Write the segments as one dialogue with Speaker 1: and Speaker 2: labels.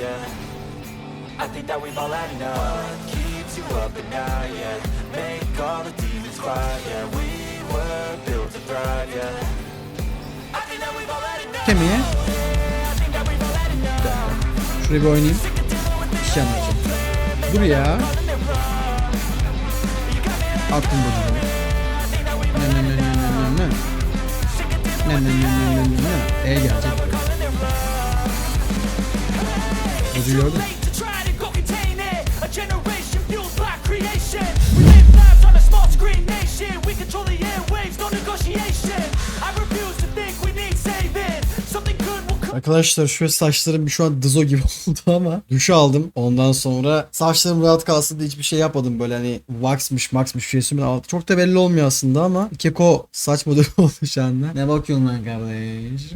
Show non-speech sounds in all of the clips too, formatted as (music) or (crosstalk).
Speaker 1: yeah. I think that we've all had enough. Keeps you up at night, yeah. Make all the demons quiet, yeah. We were built to thrive, yeah. I think that we've all had enough.
Speaker 2: Kemiğe. Şuraya bir oynayayım. Bir şey anlatacağım. Dur ya. Attım bunu. Ne ne ne ne ne ne. Ne ne ne ne ne ne ne. E gelecek. Hoca gördün. Arkadaşlar şu saçlarım bir şu an dızo gibi (laughs) oldu ama duş aldım. Ondan sonra saçlarım rahat kalsın diye hiçbir şey yapmadım böyle hani waxmış maxmış şey sürmedim. Çok da belli olmuyor aslında ama keko saç modeli (laughs) oldu şu anda. Ne bakıyorsun lan kardeş?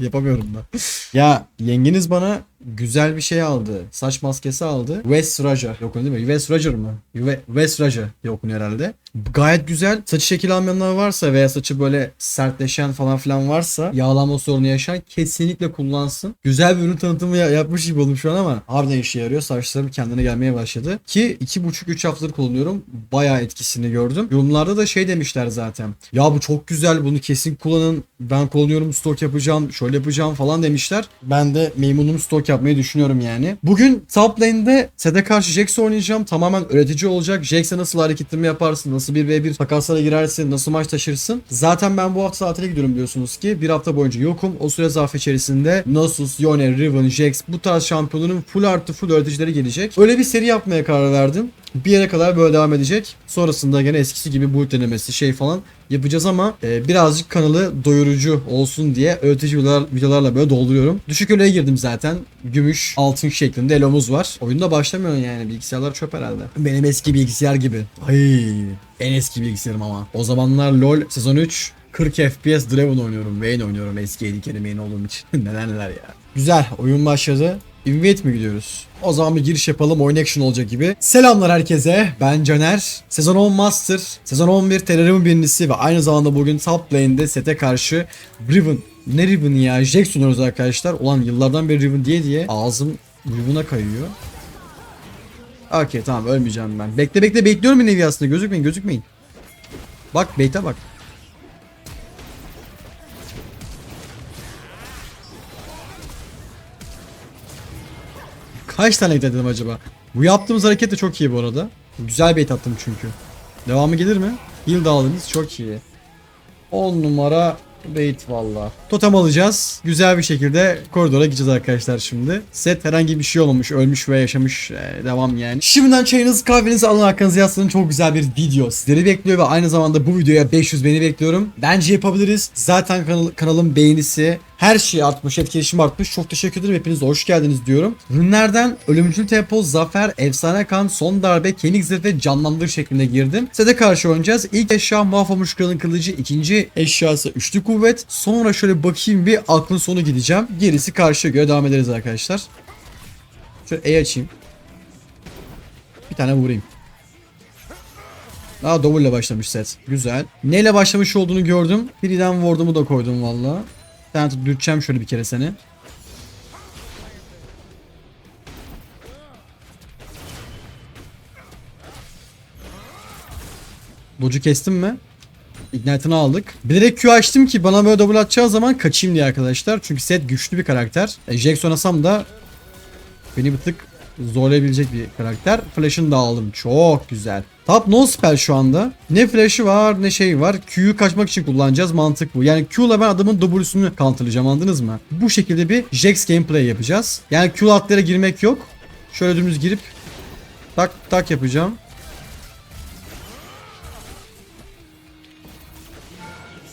Speaker 2: (laughs) Yapamıyorum da. Ya yengeniz bana güzel bir şey aldı. Saç maskesi aldı. West Raja. Yok değil mi? West Raja mı? West Raja okunuyor herhalde. Gayet güzel. Saçı şekil almayanlar varsa veya saçı böyle sertleşen falan filan varsa yağlanma sorunu yaşayan kesinlikle kullansın. Güzel bir ürün tanıtımı ya- yapmış gibi oldum şu an ama harbiden işe yarıyor. Saçlarım kendine gelmeye başladı. Ki 2,5-3 haftadır kullanıyorum. Bayağı etkisini gördüm. Yorumlarda da şey demişler zaten. Ya bu çok güzel bunu kesin kullanın. Ben kullanıyorum stok yapacağım. Şöyle yapacağım falan demişler. Ben de memnunum stok yapmayı düşünüyorum yani. Bugün top lane'de Sed'e karşı Jax oynayacağım. Tamamen öğretici olacak. Jax'e nasıl hareketlerimi yaparsın, nasıl bir v 1 takaslara girersin, nasıl maç taşırsın. Zaten ben bu hafta tatile gidiyorum biliyorsunuz ki. Bir hafta boyunca yokum. O süre zarfı içerisinde Nasus, Yone, Riven, Jax bu tarz şampiyonların full artı full öğreticileri gelecek. Öyle bir seri yapmaya karar verdim. Bir yere kadar böyle devam edecek. Sonrasında gene eskisi gibi build denemesi şey falan yapacağız ama e, birazcık kanalı doyurucu olsun diye öğretici videolar, videolarla böyle dolduruyorum. Düşük öleye girdim zaten. Gümüş, altın şeklinde elomuz var. Oyunda başlamıyor yani. Bilgisayarlar çöp herhalde. Benim eski bilgisayar gibi. Ay, en eski bilgisayarım ama. O zamanlar LoL sezon 3 40 FPS Draven oynuyorum. Vayne oynuyorum eski AD main olduğum için. (laughs) neler neler ya. Güzel. Oyun başladı. Invite mi gidiyoruz? O zaman bir giriş yapalım. Oyun action olacak gibi. Selamlar herkese. Ben Caner. Sezon 10 Master. Sezon 11 Terrarium birincisi ve aynı zamanda bugün top lane'de sete karşı Riven. Ne Riven ya? Jack sunuyoruz arkadaşlar. Ulan yıllardan beri Riven diye diye ağzım Riven'a kayıyor. Okey tamam ölmeyeceğim ben. Bekle bekle bekliyorum bir nevi aslında. Gözükmeyin gözükmeyin. Bak bait'e bak. Kaç tane dedim acaba? Bu yaptığımız hareket de çok iyi bu arada. Güzel bait attım çünkü. Devamı gelir mi? Heal da çok iyi. 10 numara bait valla. Totem alacağız. Güzel bir şekilde koridora gideceğiz arkadaşlar şimdi. Set herhangi bir şey olmamış. Ölmüş ve yaşamış. Ee, devam yani. Şimdiden çayınızı kahvenizi alın arkanızı yaslanın. Çok güzel bir video sizleri bekliyor ve aynı zamanda bu videoya 500 beni bekliyorum. Bence yapabiliriz. Zaten kanal, kanalın beğenisi her şey artmış, etkileşim artmış. Çok teşekkür ederim. Hepiniz hoş geldiniz diyorum. Ürünlerden ölümcül tempo, zafer, efsane kan, son darbe, kemik zırh ve canlandır şeklinde girdim. Size karşı oynayacağız. İlk eşya mahvolmuş kralın kılıcı. ikinci eşyası üçlü kuvvet. Sonra şöyle bakayım bir aklın sonu gideceğim. Gerisi karşıya göre devam ederiz arkadaşlar. Şöyle E açayım. Bir tane vurayım. Aa double ile başlamış set. Güzel. Neyle başlamış olduğunu gördüm. Birden ward'umu da koydum valla. Ben dürteceğim şöyle bir kere seni. Docu kestim mi? Ignite'ını aldık. Bilerek Q açtım ki bana böyle double atacağı zaman kaçayım diye arkadaşlar. Çünkü set güçlü bir karakter. E, Jax oynasam da beni bir tık zorlayabilecek bir karakter. Flash'ını da aldım. Çok güzel. Top no spell şu anda. Ne flash'ı var ne şey var. Q'yu kaçmak için kullanacağız. Mantık bu. Yani Q'la ben adamın W'sünü counterlayacağım anladınız mı? Bu şekilde bir Jax gameplay yapacağız. Yani Q atlara girmek yok. Şöyle dümdüz girip tak tak yapacağım.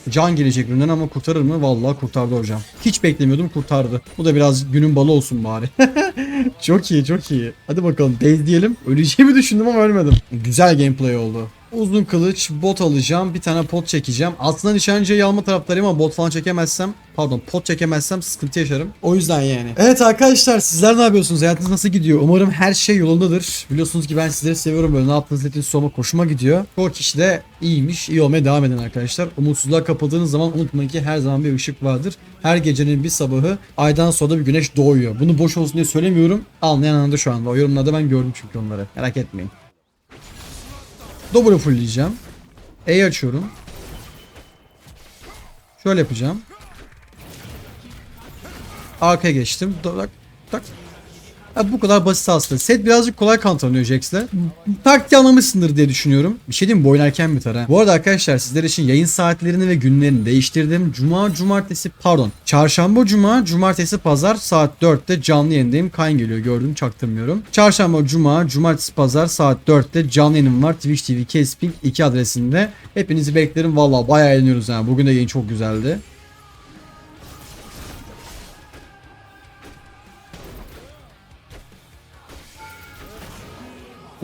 Speaker 2: Can gelecek üründen ama kurtarır mı? Vallahi kurtardı hocam. Hiç beklemiyordum kurtardı. Bu da biraz günün balı olsun bari. (laughs) çok iyi çok iyi. Hadi bakalım base diyelim. Öleceğimi düşündüm ama ölmedim. Güzel gameplay oldu. Uzun kılıç, bot alacağım. Bir tane pot çekeceğim. Aslında nişancıyı alma taraftarıyım ama bot falan çekemezsem pardon pot çekemezsem sıkıntı yaşarım. O yüzden yani. Evet arkadaşlar sizler ne yapıyorsunuz? Hayatınız nasıl gidiyor? Umarım her şey yolundadır. Biliyorsunuz ki ben sizleri seviyorum böyle ne yaptığınız ettiğiniz sormak hoşuma gidiyor. Çoğu kişi de iyiymiş. iyi olmaya devam edin arkadaşlar. Umutsuzluğa kapıldığınız zaman unutmayın ki her zaman bir ışık vardır. Her gecenin bir sabahı aydan sonra da bir güneş doğuyor. Bunu boş olsun diye söylemiyorum. Anlayan anladı şu anda. O yorumlarda ben gördüm çünkü onları. Merak etmeyin. W fullleyeceğim. E açıyorum. Şöyle yapacağım. Arkaya geçtim. Tak tak. Ha, bu kadar basit aslında. Set birazcık kolay kantlanıyor Jax'le. Taktiği anlamışsındır diye düşünüyorum. Bir şey diyeyim mi? Bu oynarken biter. Bu arada arkadaşlar sizler için yayın saatlerini ve günlerini değiştirdim. Cuma, cumartesi pardon. Çarşamba, cuma, cumartesi, pazar saat 4'te canlı yayındayım. Kayn geliyor gördüm çaktırmıyorum. Çarşamba, cuma, cumartesi, pazar saat 4'te canlı yayınım var. Twitch TV, Kesping 2 adresinde. Hepinizi beklerim. Valla bayağı eğleniyoruz yani. Bugün de yayın çok güzeldi.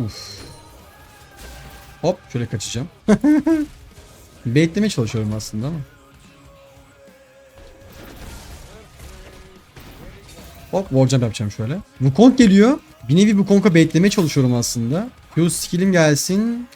Speaker 2: Uf. Hop şöyle kaçacağım. (laughs) Baitlemeye çalışıyorum aslında ama. Hop warjump yapacağım şöyle. Wukong geliyor. Bir nevi Wukong'a baitlemeye çalışıyorum aslında. Q skill'im gelsin.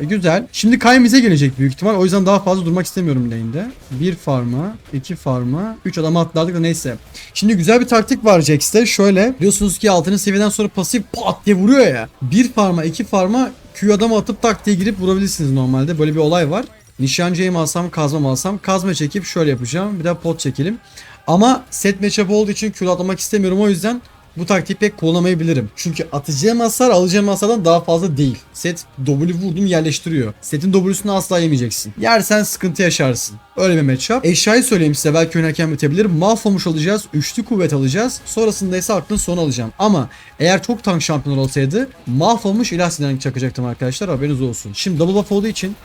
Speaker 2: E, güzel. Şimdi Kayn bize gelecek büyük ihtimal. O yüzden daha fazla durmak istemiyorum lane'de. Bir farma, iki farma, üç adamı atlardık da neyse. Şimdi güzel bir taktik var Jax'te. Şöyle biliyorsunuz ki 6. seviyeden sonra pasif pat diye vuruyor ya. Bir farma, iki farma Q adamı atıp tak girip vurabilirsiniz normalde. Böyle bir olay var. Nişancıyı mı alsam, kazma mı alsam? Kazma çekip şöyle yapacağım. Bir de pot çekelim. Ama set matchup olduğu için Q atlamak istemiyorum. O yüzden bu taktiği pek kullanamayabilirim. Çünkü atacağım hasar alacağım hasardan daha fazla değil. Set W vurdum yerleştiriyor. Setin W'sunu asla yemeyeceksin. Yersen sıkıntı yaşarsın. Öyle bir matchup. Eşyayı söyleyeyim size belki oynarken bitebilir. Mahvolmuş olacağız. Üçlü kuvvet alacağız. Sonrasında ise aklın son alacağım. Ama eğer çok tank şampiyon olsaydı mahvolmuş ilah sinirlerini çakacaktım arkadaşlar. Haberiniz olsun. Şimdi double buff olduğu için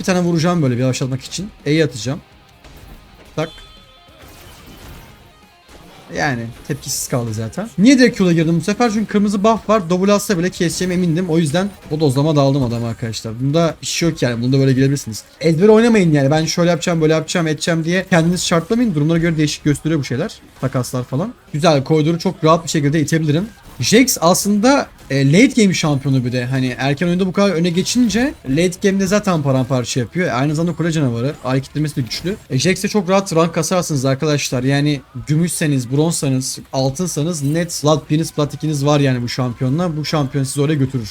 Speaker 2: bir tane vuracağım böyle bir yavaşlatmak için. E'yi atacağım. Tak. Yani tepkisiz kaldı zaten. Niye direkt Q'la girdim bu sefer? Çünkü kırmızı buff var. Double atsa bile keseceğim emindim. O yüzden o dozlama daldım adamı arkadaşlar. Bunda bir şey yok yani. Bunda böyle girebilirsiniz. Ezber oynamayın yani. Ben şöyle yapacağım, böyle yapacağım, edeceğim diye kendiniz şartlamayın. Durumlara göre değişik gösteriyor bu şeyler. Takaslar falan. Güzel. Koridoru çok rahat bir şekilde itebilirim. Jax aslında e, late game şampiyonu bir de. Hani erken oyunda bu kadar öne geçince late game'de zaten paramparça yapıyor. E, Aynı zamanda kule canavarı. Ay kitlemesi de güçlü. E, Jax'e çok rahat rank kasarsınız arkadaşlar. Yani gümüşseniz, bronzsanız, altınsanız net plat 1'iniz plat 2'niz var yani bu şampiyonla. Bu şampiyon sizi oraya götürür.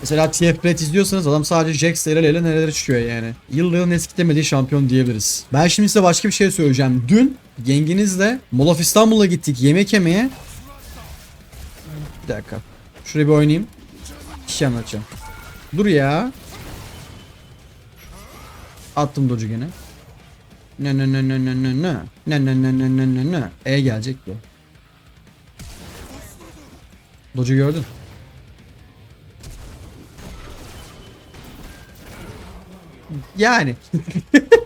Speaker 2: Mesela TF Red izliyorsanız adam sadece Jax ile ile nerelere çıkıyor yani. Yıllığın eskitemediği şampiyon diyebiliriz. Ben şimdi size başka bir şey söyleyeceğim. Dün yengenizle Mall of İstanbul'a gittik yemek yemeye. Dakika. Şuraya bir oynayayım. Bir şey anlatacağım. Dur ya. Attım docu gene. Ne ne ne ne ne ne ne. Ne ne ne ne ne ne ne. E gelecek bu. Docu gördün. Yani. (laughs)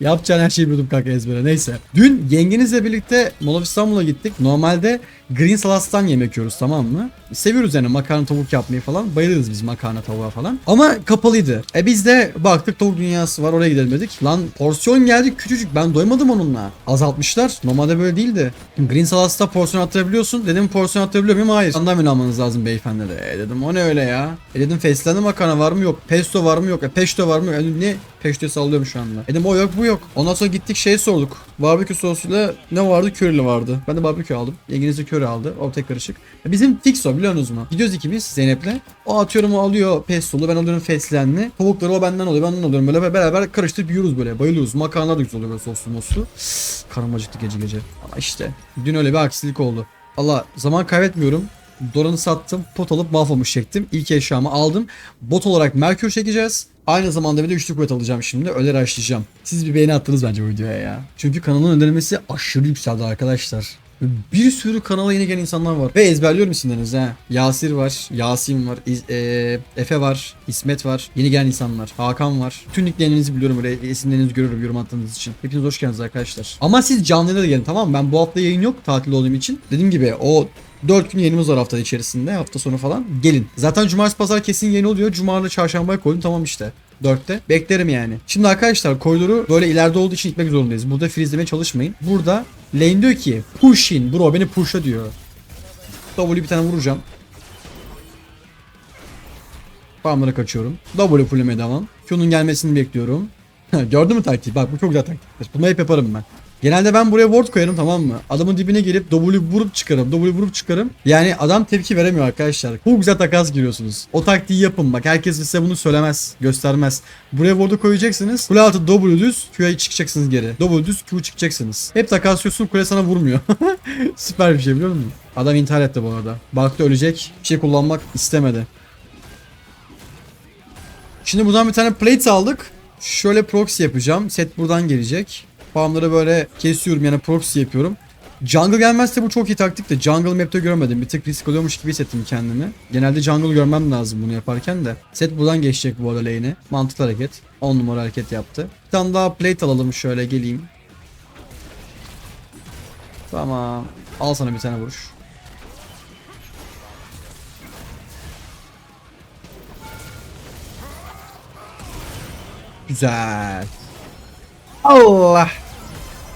Speaker 2: Yapacağın her şeyi biliyordum kanka ezbere. Neyse. Dün yengenizle birlikte Mall İstanbul'a gittik. Normalde Green Salas'tan yemek yiyoruz tamam mı? Seviyoruz yani makarna tavuk yapmayı falan. Bayılırız biz makarna tavuğa falan. Ama kapalıydı. E biz de baktık tavuk dünyası var oraya gidelim dedik. Lan porsiyon geldi küçücük ben doymadım onunla. Azaltmışlar. Normalde böyle değildi. Green Salas'ta porsiyon attırabiliyorsun. Dedim porsiyon attırabiliyor muyum? Hayır. Sandalye almanız lazım beyefendi. E dedim o ne öyle ya? E dedim fesleğenli makarna var mı yok. Pesto var mı yok. E pesto var mı yok. E, ne? Pesto'yu sallıyorum şu anda. Dedim o yok bu yok. Ondan sonra gittik şey sorduk. Barbekü sosuyla ne vardı? Körili vardı. Ben de barbekü aldım. Yengeniz de köri aldı. Ortaya karışık. E bizim fix o biliyorsunuz mu? Gidiyoruz ikimiz Zeynep'le. O atıyorum o alıyor pestolu. Ben alıyorum fesleğenli. Tavukları o benden alıyor. Ben ondan alıyorum. Böyle beraber karıştırıp yiyoruz böyle. Bayılıyoruz. Makarnalar da güzel oluyor böyle soslu moslu. Karım acıktı gece gece. Ama işte. Dün öyle bir aksilik oldu. Allah zaman kaybetmiyorum. Doran'ı sattım. Pot alıp mahvolmuş çektim. İlk eşyamı aldım. Bot olarak Merkür çekeceğiz. Aynı zamanda bir de üçlü kuvvet alacağım şimdi. Öyle başlayacağım. Siz bir beğeni attınız bence bu videoya ya. Çünkü kanalın önerilmesi aşırı yükseldi arkadaşlar. Bir sürü kanala yeni gelen insanlar var. Ve ezberliyorum isimlerinizi ha. Yasir var, Yasin var, İz- eee, Efe var, İsmet var. Yeni gelen insanlar. Hakan var. Bütün nicklerinizi biliyorum. Böyle isimlerinizi görüyorum yorum attığınız için. Hepiniz hoş geldiniz arkadaşlar. Ama siz canlı yayına da gelin tamam mı? Ben bu hafta yayın yok tatil olduğum için. Dediğim gibi o 4 gün yayınımız var hafta içerisinde. Hafta sonu falan. Gelin. Zaten cumartesi pazar kesin yayın oluyor. Cumartesi çarşambaya koydum tamam işte. 4'te. Beklerim yani. Şimdi arkadaşlar koridoru böyle ileride olduğu için gitmek zorundayız. Burada freezelemeye çalışmayın. Burada lane diyor ki push in bro beni pushla diyor. W bir tane vuracağım. Farmlara kaçıyorum. W fullemeye devam. Q'nun gelmesini bekliyorum. (laughs) Gördün mü taktiği? Bak bu çok güzel taktiktir. Bunu hep yaparım ben. Genelde ben buraya ward koyarım tamam mı? Adamın dibine gelip W vurup çıkarım. W vurup çıkarım. Yani adam tepki veremiyor arkadaşlar. Çok güzel takas giriyorsunuz. O taktiği yapın bak. Herkes size bunu söylemez. Göstermez. Buraya ward'u koyacaksınız. Kule altı W düz. Q'ya çıkacaksınız geri. W düz Q çıkacaksınız. Hep takaslıyorsun kule sana vurmuyor. (laughs) Süper bir şey biliyor musun? Adam intihar etti bu arada. Baktı ölecek. Bir şey kullanmak istemedi. Şimdi buradan bir tane plate aldık. Şöyle proxy yapacağım. Set buradan gelecek. Farmları böyle kesiyorum yani proxy yapıyorum. Jungle gelmezse bu çok iyi taktik de jungle map'te görmedim. Bir tık risk alıyormuş gibi hissettim kendimi. Genelde jungle görmem lazım bunu yaparken de. Set buradan geçecek bu arada lane'e. Mantıklı hareket. 10 numara hareket yaptı. Bir tane daha plate alalım şöyle geleyim. Tamam. Al sana bir tane vuruş. Güzel. Allah.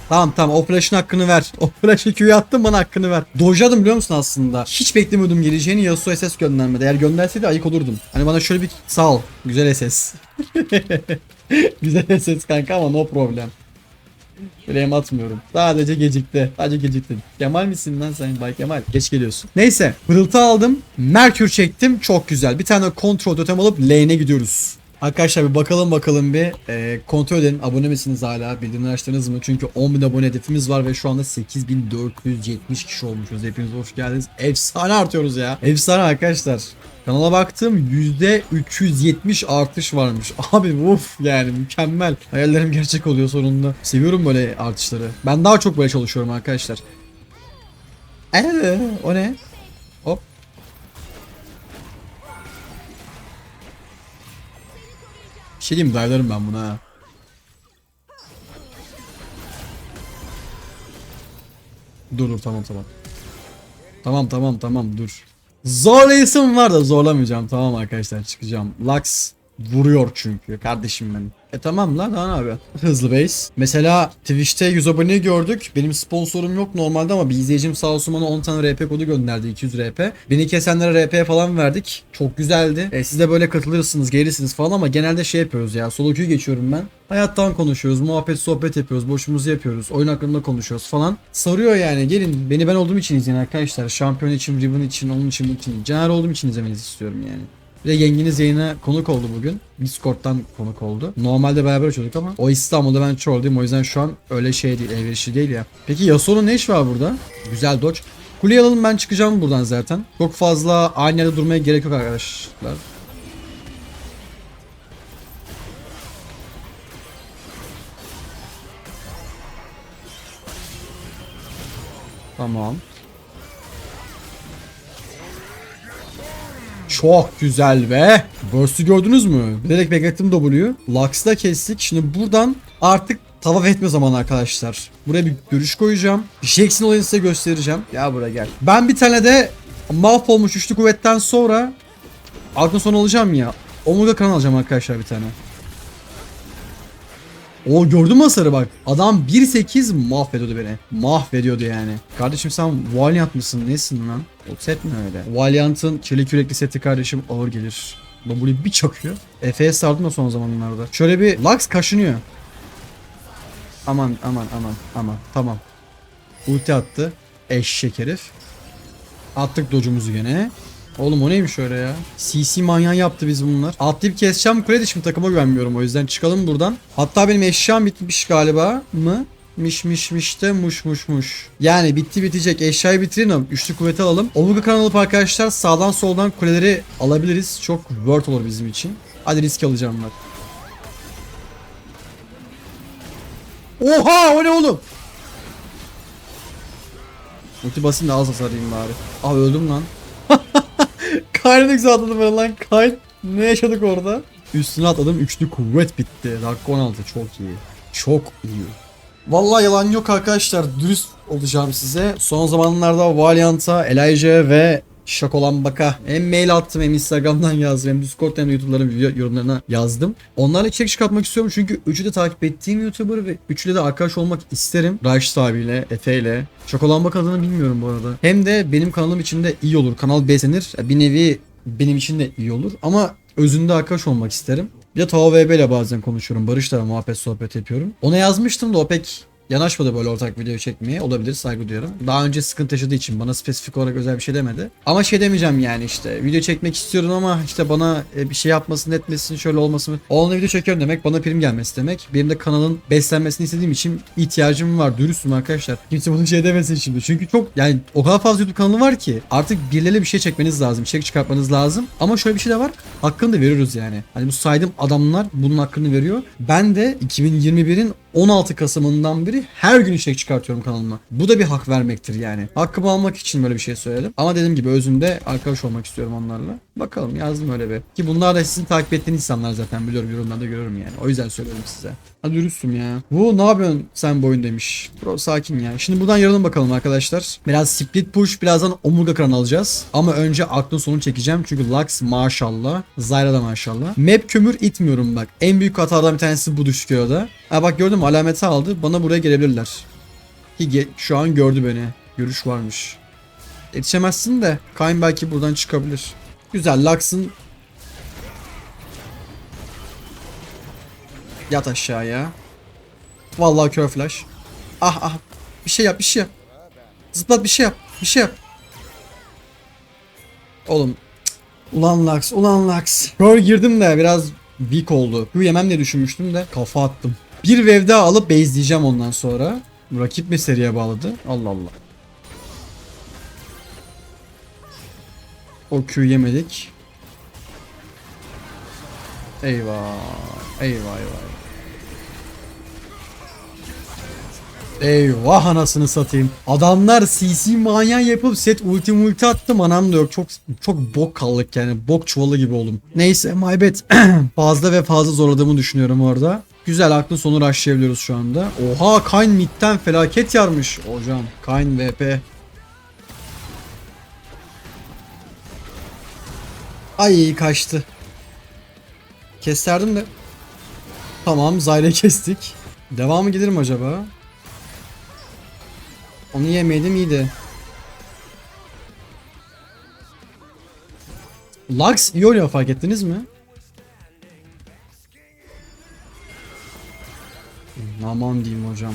Speaker 2: Tamam tamam o flash'ın hakkını ver. O flash'ı Q'ya attın bana hakkını ver. Dojladım biliyor musun aslında? Hiç beklemiyordum geleceğini Yasuo SS göndermedi. Eğer gönderseydi ayık olurdum. Hani bana şöyle bir sağ ol. Güzel SS. (laughs) Güzel SS kanka ama no problem. Flame atmıyorum. Sadece gecikti. Sadece gecikti. Kemal misin lan sen Bay Kemal? Geç geliyorsun. Neyse. Pırıltı aldım. Merkür çektim. Çok güzel. Bir tane kontrol totem alıp lane'e gidiyoruz. Arkadaşlar bir bakalım bakalım bir e, kontrol edin abone misiniz hala bildirimleri açtınız mı çünkü 10.000 abone hedefimiz var ve şu anda 8470 kişi olmuşuz hepiniz hoş geldiniz efsane artıyoruz ya efsane arkadaşlar Kanala baktım %370 artış varmış. (laughs) Abi uf yani mükemmel. Hayallerim gerçek oluyor sonunda. Seviyorum böyle artışları. Ben daha çok böyle çalışıyorum arkadaşlar. Eee o ne? Bir şey diyeyim? Dive'larım ben buna. Dur dur tamam tamam. Tamam tamam tamam dur. Zorlayısım var da zorlamayacağım tamam arkadaşlar çıkacağım. Lux vuruyor çünkü kardeşim benim. E tamam lan daha ne abi? Hızlı base. Mesela Twitch'te 100 aboneyi gördük. Benim sponsorum yok normalde ama bir izleyicim sağ olsun bana 10 tane RP kodu gönderdi 200 RP. Beni kesenlere RP falan verdik. Çok güzeldi. E, siz de böyle katılırsınız gelirsiniz falan ama genelde şey yapıyoruz ya. Solo queue geçiyorum ben. Hayattan konuşuyoruz, muhabbet sohbet yapıyoruz, boşumuzu yapıyoruz, oyun hakkında konuşuyoruz falan. Sarıyor yani gelin beni ben olduğum için izleyin arkadaşlar. Şampiyon için, Ribbon için, onun için, bunun için. Caner olduğum için izlemenizi istiyorum yani. Bir de yengeniz yayına konuk oldu bugün. Discord'dan konuk oldu. Normalde beraber açıyorduk ama o İstanbul'da ben çoğuldayım. O yüzden şu an öyle şey değil, elverişli değil ya. Peki Yasuo'nun ne işi var burada? Güzel dodge. Kuleyi alalım ben çıkacağım buradan zaten. Çok fazla aynı yerde durmaya gerek yok arkadaşlar. Tamam. Çok güzel be. Burst'ü gördünüz mü? Bilerek beklettim W'yu. Lux'ı da kestik. Şimdi buradan artık tavaf etme zamanı arkadaşlar. Buraya bir görüş koyacağım. Jackson olayını size göstereceğim. Ya buraya gel. Ben bir tane de mahvolmuş üçlü kuvvetten sonra aklın son alacağım ya. Omega kan alacağım arkadaşlar bir tane. O gördün mü hasarı bak. Adam 1.8 mahvediyordu beni. Mahvediyordu yani. Kardeşim sen Valiant mısın? Nesin lan? O set mi öyle? Valiant'ın çelik yürekli seti kardeşim ağır gelir. W bir çakıyor. Efe'ye sardım da son zamanlarda. Şöyle bir Lux kaşınıyor. Aman aman aman aman tamam. Ulti attı. Eşek herif. Attık dodge'umuzu gene. Oğlum o neymiş öyle ya? CC manyağı yaptı biz bunlar. Atlayıp keseceğim kredi şimdi takıma güvenmiyorum o yüzden çıkalım buradan. Hatta benim eşyam bitmiş galiba mı? Miş miş miş de muş muş muş. Yani bitti bitecek eşyayı bitirelim. Üçlü kuvveti alalım. Omega kanalı arkadaşlar sağdan soldan kuleleri alabiliriz. Çok worth olur bizim için. Hadi risk alacağım ben. Oha o ne oğlum? Ulti basayım da az hasarayım bari. Aa öldüm lan. Kayn ne güzel atladı böyle lan. Kayn ne yaşadık orada? Üstüne atladım. Üçlü kuvvet bitti. Dakika 16 çok iyi. Çok iyi. Vallahi yalan yok arkadaşlar. Dürüst olacağım size. Son zamanlarda Valiant'a, Elijah ve Şakolan Baka hem mail attım hem Instagram'dan yazdım hem Discord'dan hem de YouTube'ların yorumlarına yazdım. Onlarla içerik çıkartmak istiyorum çünkü üçü de takip ettiğim YouTuber ve üçüyle de arkadaş olmak isterim. Raşit abiyle, Efe ile. Şakolan Baka adını bilmiyorum bu arada. Hem de benim kanalım için de iyi olur. Kanal beslenir. Bir nevi benim için de iyi olur. Ama özünde arkadaş olmak isterim. Bir de Tao VB ile bazen konuşuyorum. Barış'la muhabbet sohbet yapıyorum. Ona yazmıştım da o pek yanaşmadı böyle ortak video çekmeye. Olabilir saygı duyarım. Daha önce sıkıntı yaşadığı için bana spesifik olarak özel bir şey demedi. Ama şey demeyeceğim yani işte video çekmek istiyorum ama işte bana e, bir şey yapmasın etmesin şöyle olmasın. Onunla video çekiyorum demek bana prim gelmesi demek. Benim de kanalın beslenmesini istediğim için ihtiyacım var. Dürüstüm arkadaşlar. (laughs) Kimse bunu şey demesin şimdi. Çünkü çok yani o kadar fazla YouTube kanalı var ki artık birileriyle bir şey çekmeniz lazım. Çek çıkartmanız lazım. Ama şöyle bir şey de var. Hakkını da veriyoruz yani. Hani bu saydığım adamlar bunun hakkını veriyor. Ben de 2021'in 16 Kasım'ından beri her gün içerik çıkartıyorum kanalıma. Bu da bir hak vermektir yani. Hakkımı almak için böyle bir şey söyledim. Ama dediğim gibi özümde arkadaş olmak istiyorum onlarla. Bakalım yazdım öyle bir. Ki bunlar da sizin takip ettiğiniz insanlar zaten biliyorum yorumlarda görüyorum yani. O yüzden söylüyorum size. Hadi dürüstüm ya. Bu ne yapıyorsun sen bu oyun demiş. Bro sakin ya. Şimdi buradan yaralım bakalım arkadaşlar. Biraz split push birazdan omurga kıran alacağız. Ama önce aklın sonu çekeceğim. Çünkü Lux maşallah. Zyra da maşallah. Map kömür itmiyorum bak. En büyük hatalardan bir tanesi bu düşük da. Ha bak gördün mü alameti aldı. Bana buraya gelebilirler. Ki ge- şu an gördü beni. Görüş varmış. Yetişemezsin de Kayn belki buradan çıkabilir. Güzel Lux'ın Yat aşağıya. Vallahi kör flash. Ah ah. Bir şey yap bir şey yap. Zıplat bir şey yap. Bir şey yap. Oğlum. Ulan Lux. Ulan Lux. Kör girdim de biraz weak oldu. Q yemem diye düşünmüştüm de kafa attım. Bir wave daha alıp base'leyeceğim ondan sonra. Rakip mi seriye bağladı? Allah Allah. O Q yemedik. Eyvah. Eyvah eyvah. Eyvah anasını satayım. Adamlar CC manyak yapıp set ulti multi attı manam da yok. Çok çok bok kaldık yani. Bok çuvalı gibi oldum. Neyse my bad. (clears throat) fazla ve fazla zorladığımı düşünüyorum orada. Güzel aklın sonu rushlayabiliyoruz şu anda. Oha Kayn midden felaket yarmış. Hocam Kayn VP. Ay kaçtı. Kesterdim de. Tamam Zayre kestik. Devamı gelir mi acaba? Onu yemeydim iyiydi. Lux iyi oynuyor fark ettiniz mi? Aman diyeyim hocam.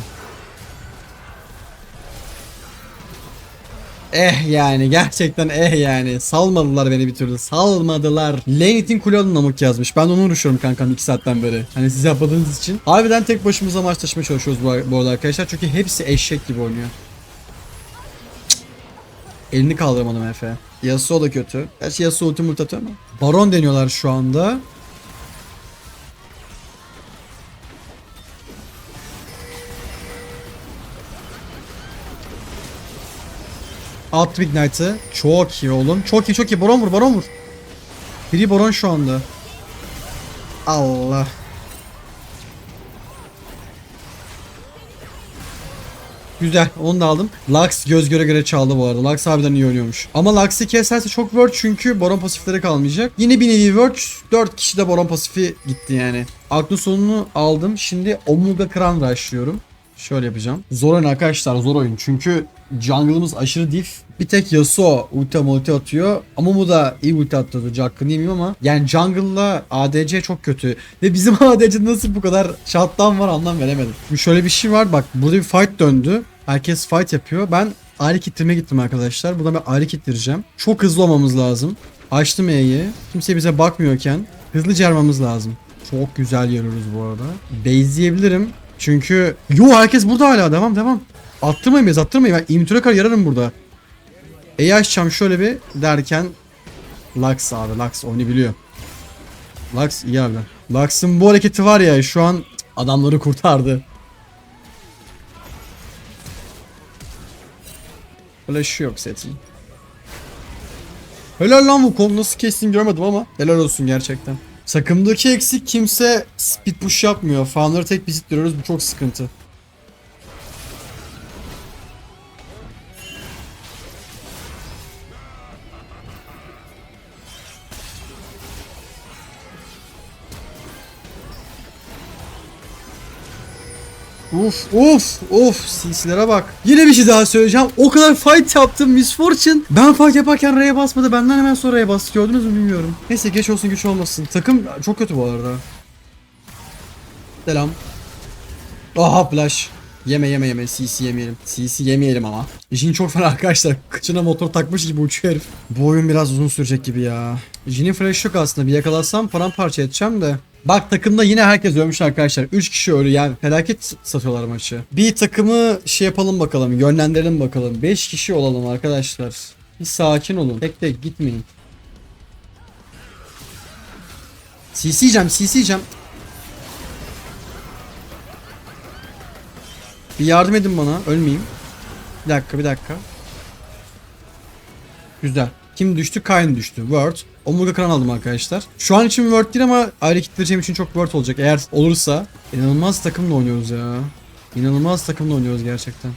Speaker 2: Eh yani gerçekten eh yani salmadılar beni bir türlü salmadılar. Lane'in kule alın namık yazmış. Ben onu uğraşıyorum kankam 2 saatten beri. Hani siz yapmadığınız için. Harbiden tek başımıza maç taşımaya çalışıyoruz bu, bu arada arkadaşlar. Çünkü hepsi eşek gibi oynuyor. Cık. Elini kaldıramadım Efe. Yasuo da kötü. Gerçi Yasuo ulti multi atıyor ama. Baron deniyorlar şu anda. Attım Ignite'ı. Çok iyi oğlum. Çok iyi çok iyi. Baron vur baron vur. Biri baron şu anda. Allah. Güzel onu da aldım. Lux göz göre göre çaldı bu arada. Lux harbiden iyi oynuyormuş. Ama Lux'ı keserse çok word çünkü Baron pasifleri kalmayacak. Yine bir nevi word. 4 kişi de Baron pasifi gitti yani. Aklın sonunu aldım. Şimdi Omega Kran rushlıyorum. Şöyle yapacağım. Zor oyun arkadaşlar zor oyun. Çünkü jungle'ımız aşırı diff. Bir tek Yasuo ulti multi atıyor. Ama bu da iyi ulti atıyordu. Hakkını yemeyeyim ama. Yani jungle'la ADC çok kötü. Ve bizim (laughs) ADC nasıl bu kadar shutdown var anlam veremedim. Şimdi şöyle bir şey var bak. Burada bir fight döndü. Herkes fight yapıyor. Ben ayrı kitleme gittim arkadaşlar. Buradan ben ayrı kittireceğim. Çok hızlı olmamız lazım. Açtım E'yi. Kimse bize bakmıyorken hızlıca yarmamız lazım. Çok güzel yarıyoruz bu arada. Base'leyebilirim. Çünkü yo herkes burada hala devam devam. Attırmayın biz attırmayın ben imtüre kadar yararım burada. E'yi açacağım şöyle bir derken Lux abi Lux oyunu biliyor. Lux iyi abi. Lux'ın bu hareketi var ya şu an adamları kurtardı. Flash'ı yok setin. Helal lan bu konu nasıl kestin görmedim ama helal olsun gerçekten. Takımdaki eksik kimse speed push yapmıyor. Farmları tek biz ittiriyoruz bu çok sıkıntı. Uf uf uf CC'lere bak. Yine bir şey daha söyleyeceğim. O kadar fight yaptım Miss Fortune. Ben fight yaparken R'ye basmadı. Benden hemen sonra R'ye bastı. Gördünüz mü bilmiyorum. Neyse geç olsun güç olmasın. Takım çok kötü bu arada. Selam. Aha flash. Yeme yeme yeme CC yemeyelim. CC yemeyelim ama. Jin çok fena arkadaşlar. Kıçına motor takmış gibi uçuyor herif. Bu oyun biraz uzun sürecek gibi ya. Jin'in flash yok aslında. Bir yakalarsam paramparça edeceğim de. Bak takımda yine herkes ölmüş arkadaşlar. 3 kişi ölü yani felaket satıyorlar maçı. Bir takımı şey yapalım bakalım. Yönlendirelim bakalım. 5 kişi olalım arkadaşlar. Bir sakin olun. Tek tek gitmeyin. CC yiyeceğim, CC yiyeceğim. Bir yardım edin bana. Ölmeyeyim. Bir dakika bir dakika. Güzel. Kim düştü? Kayn düştü. Word. Omurga kıran aldım arkadaşlar. Şu an için Word değil ama ayrı kitleyeceğim için çok Word olacak. Eğer olursa. inanılmaz takımla oynuyoruz ya. İnanılmaz takımla oynuyoruz gerçekten.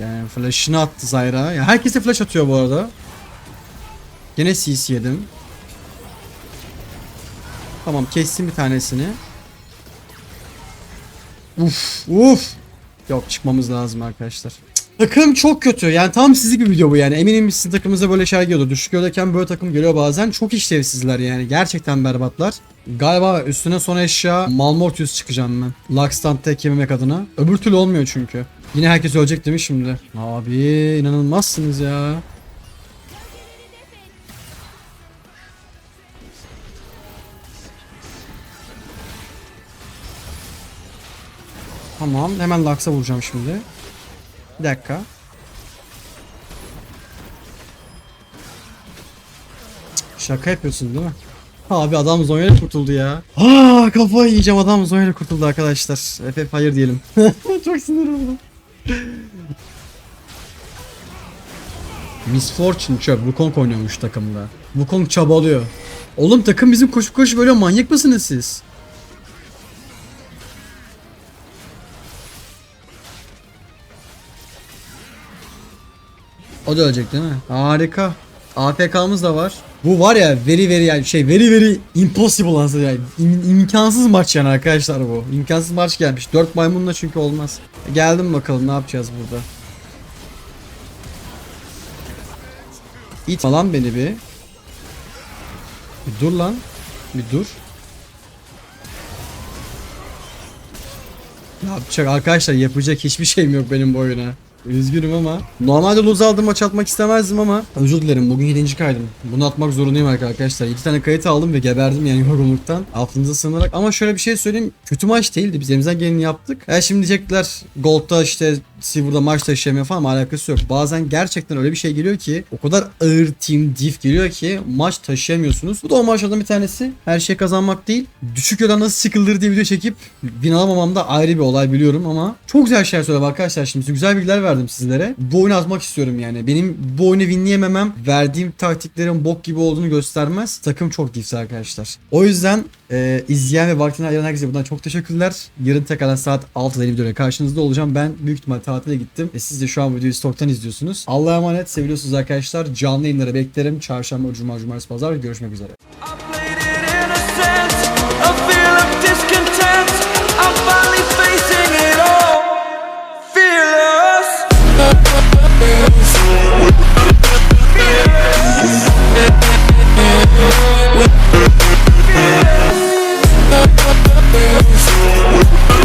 Speaker 2: Yani flash'ını attı Zyra. Ya herkese flash atıyor bu arada. Yine CC yedim. Tamam kestim bir tanesini. Uf uf. Yok çıkmamız lazım arkadaşlar. Takım çok kötü. Yani tam sizlik bir video bu yani. Eminim sizin takımınızda böyle şeyler geliyordu. Düşük yöldeyken böyle takım geliyor bazen. Çok işlevsizler yani. Gerçekten berbatlar. Galiba üstüne son eşya Malmortius çıkacağım ben. Lux'tan tek yememek adına. Öbür türlü olmuyor çünkü. Yine herkes ölecek değil mi şimdi? Abi inanılmazsınız ya. Tamam hemen Lux'a vuracağım şimdi. Bir dakika. Şaka yapıyorsun değil mi? Abi adam Zonya'yla kurtuldu ya. Aa kafayı yiyeceğim adam Zonya'yla kurtuldu arkadaşlar. FF hayır diyelim. (laughs) Çok sinir oldum. Miss Fortune çöp. Wukong oynuyormuş takımda. Wukong çabalıyor. Oğlum takım bizim koşup koşup böyle manyak mısınız siz? O da ölecek değil mi? Harika. AFK'mız da var. Bu var ya very very yani şey very very impossible aslında yani İm- imkansız maç yani arkadaşlar bu. İmkansız maç gelmiş. 4 maymunla çünkü olmaz. Geldim bakalım ne yapacağız burada. İtme lan beni bir. Bir dur lan. Bir dur. Ne yapacak arkadaşlar yapacak hiçbir şeyim yok benim bu oyuna. Üzgünüm ama. Normalde lose aldım maç atmak istemezdim ama özür dilerim bugün 7. kaydım. Bunu atmak zorundayım arkadaşlar. 2 tane kayıt aldım ve geberdim yani (laughs) yorgunluktan. Altınıza sığınarak. Ama şöyle bir şey söyleyeyim. Kötü maç değildi. Biz elimizden geleni yaptık. E şimdi diyecekler Gold'da işte Silver'da maç taşıyamıyor falan alakası yok. Bazen gerçekten öyle bir şey geliyor ki o kadar ağır team diff geliyor ki maç taşıyamıyorsunuz. Bu da o maçlardan bir tanesi. Her şey kazanmak değil. Düşük yoldan nasıl sıkılır diye video çekip win alamamam da ayrı bir olay biliyorum ama çok güzel şeyler söyledim arkadaşlar şimdi güzel bilgiler verdim sizlere. Bu oyunu atmak istiyorum yani. Benim bu oyunu winleyememem verdiğim taktiklerin bok gibi olduğunu göstermez. Takım çok diffs arkadaşlar. O yüzden ee, izleyen ve vaktini ayıran herkese buradan çok teşekkürler. Yarın tekrardan saat 6'da yeni videoyla karşınızda olacağım. Ben büyük ihtimal tatile gittim. E, siz de şu an videoyu stoktan izliyorsunuz. Allah'a emanet. Seviyorsunuz arkadaşlar. Canlı yayınlara beklerim. Çarşamba, cuma, cumartesi, pazar. Görüşmek üzere.
Speaker 1: With Thank you.